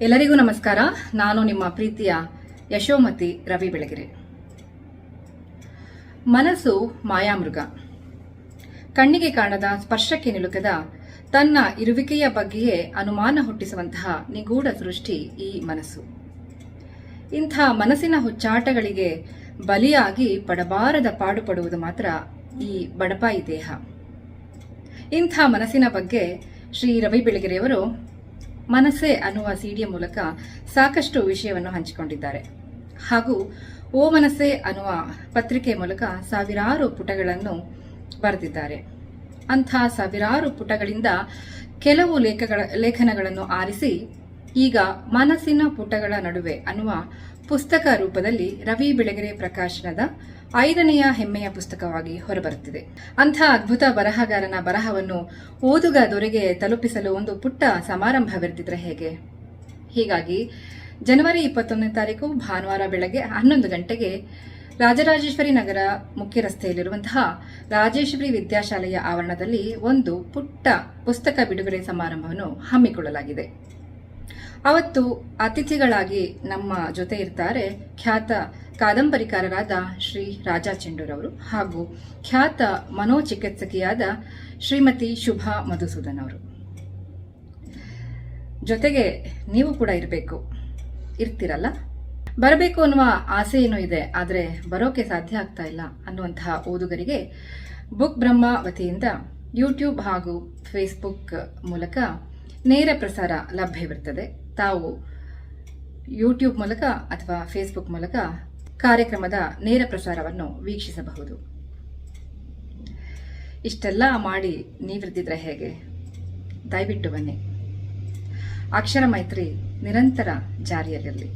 ಎಲ್ಲರಿಗೂ ನಮಸ್ಕಾರ. ನಾನು ನಿಮ್ಮ ಪ್ರೀತಿಯ ಯಶೋಮತಿ ರವಿ ಬೆಳಗೆರೆ. ಮನಸ್ಸು ಮಾಯಾಮೃಗ. ಕಣ್ಣಿಗೆ ಕಾಣದ, ಸ್ಪರ್ಶಕ್ಕೆ ನಿಲುಕದ, ತನ್ನ ಇರುವಿಕೆಯ ಬಗ್ಗೆಯೇ ಅನುಮಾನ ಹುಟ್ಟಿಸುವಂತಹ ನಿಗೂಢ ಸೃಷ್ಟಿ ಈ ಮನಸ್ಸು. ಇಂಥ ಮನಸ್ಸಿನ ಹುಚ್ಚಾಟಗಳಿಗೆ ಬಲಿಯಾಗಿ ಪಡಬಾರದ ಪಾಡುಪಡುವುದು ಮಾತ್ರ ಈ ಬಡಪಾಯಿ ದೇಹ. ಇಂಥ ಮನಸ್ಸಿನ ಬಗ್ಗೆ ಶ್ರೀ ರವಿ ಬೆಳಗೆರೆಯವರು ಮನಸ್ಸೆ ಅನ್ನುವ ಸಿಡಿಯ ಮೂಲಕ ಸಾಕಷ್ಟು ವಿಷಯವನ್ನು ಹಂಚಿಕೊಂಡಿದ್ದಾರೆ. ಹಾಗೂ ಓ ಮನಸ್ಸೆ ಅನ್ನುವ ಪತ್ರಿಕೆ ಮೂಲಕ ಸಾವಿರಾರು ಪುಟಗಳನ್ನು ಬರೆದಿದ್ದಾರೆ. ಅಂಥ ಸಾವಿರಾರು ಪುಟಗಳಿಂದ ಕೆಲವು ಲೇಖಗಳ, ಲೇಖನಗಳನ್ನು ಆರಿಸಿ ಈಗ ಮನಸ್ಸಿನ ಪುಟಗಳ ನಡುವೆ ಅನ್ನುವ ಪುಸ್ತಕ ರೂಪದಲ್ಲಿ ರವಿ ಬೆಳಗೆರೆ ಪ್ರಕಾಶನದ ಐದನೆಯ ಹೆಮ್ಮೆಯ ಪುಸ್ತಕವಾಗಿ ಹೊರಬರುತ್ತಿದೆ. ಅಂಥ ಅದ್ಭುತ ಬರಹಗಾರನ ಬರಹವನ್ನು ಓದುಗ ದೊರೆಗೆ ತಲುಪಿಸಲು ಒಂದು ಪುಟ್ಟ ಸಮಾರಂಭವಿರ್ತಿದ್ರೆ ಹೇಗೆ? ಹೀಗಾಗಿ, ಜನವರಿ ಇಪ್ಪತ್ತೊಂದನೇ ತಾರೀಕು ಭಾನುವಾರ ಬೆಳಗ್ಗೆ ಹನ್ನೊಂದು ಗಂಟೆಗೆ ರಾಜರಾಜೇಶ್ವರಿ ನಗರ ಮುಖ್ಯ ರಸ್ತೆಯಲ್ಲಿರುವಂತಹ ರಾಜೇಶ್ವರಿ ವಿದ್ಯಾಶಾಲೆಯ ಆವರಣದಲ್ಲಿ ಒಂದು ಪುಟ್ಟ ಪುಸ್ತಕ ಬಿಡುಗಡೆ ಸಮಾರಂಭವನ್ನು ಹಮ್ಮಿಕೊಳ್ಳಲಾಗಿದೆ. ಅವತ್ತು ಅತಿಥಿಗಳಾಗಿ ನಮ್ಮ ಜೊತೆ ಇರ್ತಾರೆ ಖ್ಯಾತ ಕಾದಂಬರಿಕಾರರಾದ ಶ್ರೀ ರಾಜಾ ಚೆಂಡೂರವರು ಹಾಗೂ ಖ್ಯಾತ ಮನೋಚಿಕಿತ್ಸಕಿಯಾದ ಶ್ರೀಮತಿ ಶುಭಾ ಮಧುಸೂದನ್ ಅವರು. ಜೊತೆಗೆ ನೀವು ಕೂಡ ಇರಬೇಕು. ಇರ್ತೀರಲ್ಲ? ಬರಬೇಕು ಅನ್ನುವ ಆಸೆ ಏನೂ ಇದೆ, ಆದರೆ ಬರೋಕೆ ಸಾಧ್ಯ ಆಗ್ತಾ ಇಲ್ಲ ಅನ್ನುವಂತಹ ಓದುಗರಿಗೆ ಬುಕ್ ಬ್ರಹ್ಮ ವತಿಯಿಂದ ಯೂಟ್ಯೂಬ್ ಹಾಗೂ ಫೇಸ್ಬುಕ್ ಮೂಲಕ ನೇರ ಪ್ರಸಾರ ಲಭ್ಯವಿರ್ತದೆ ತಾವು ಯೂಟ್ಯೂಬ್ ಮೂಲಕ ಅಥವಾ ಫೇಸ್ಬುಕ್ ಮೂಲಕ ಕಾರ್ಯಕ್ರಮದ ನೇರ ಪ್ರಸಾರವನ್ನು ವೀಕ್ಷಿಸಬಹುದು. ಇಷ್ಟೆಲ್ಲ ಮಾಡಿ ನೀವಿರ್ದಿದ್ರೆ ಹೇಗೆ? ದಯವಿಟ್ಟು ಬನ್ನಿ. ಅಕ್ಷರ ಮೈತ್ರಿ ನಿರಂತರ ಜಾರಿಯಲ್ಲಿರಲಿ.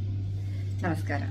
ನಮಸ್ಕಾರ.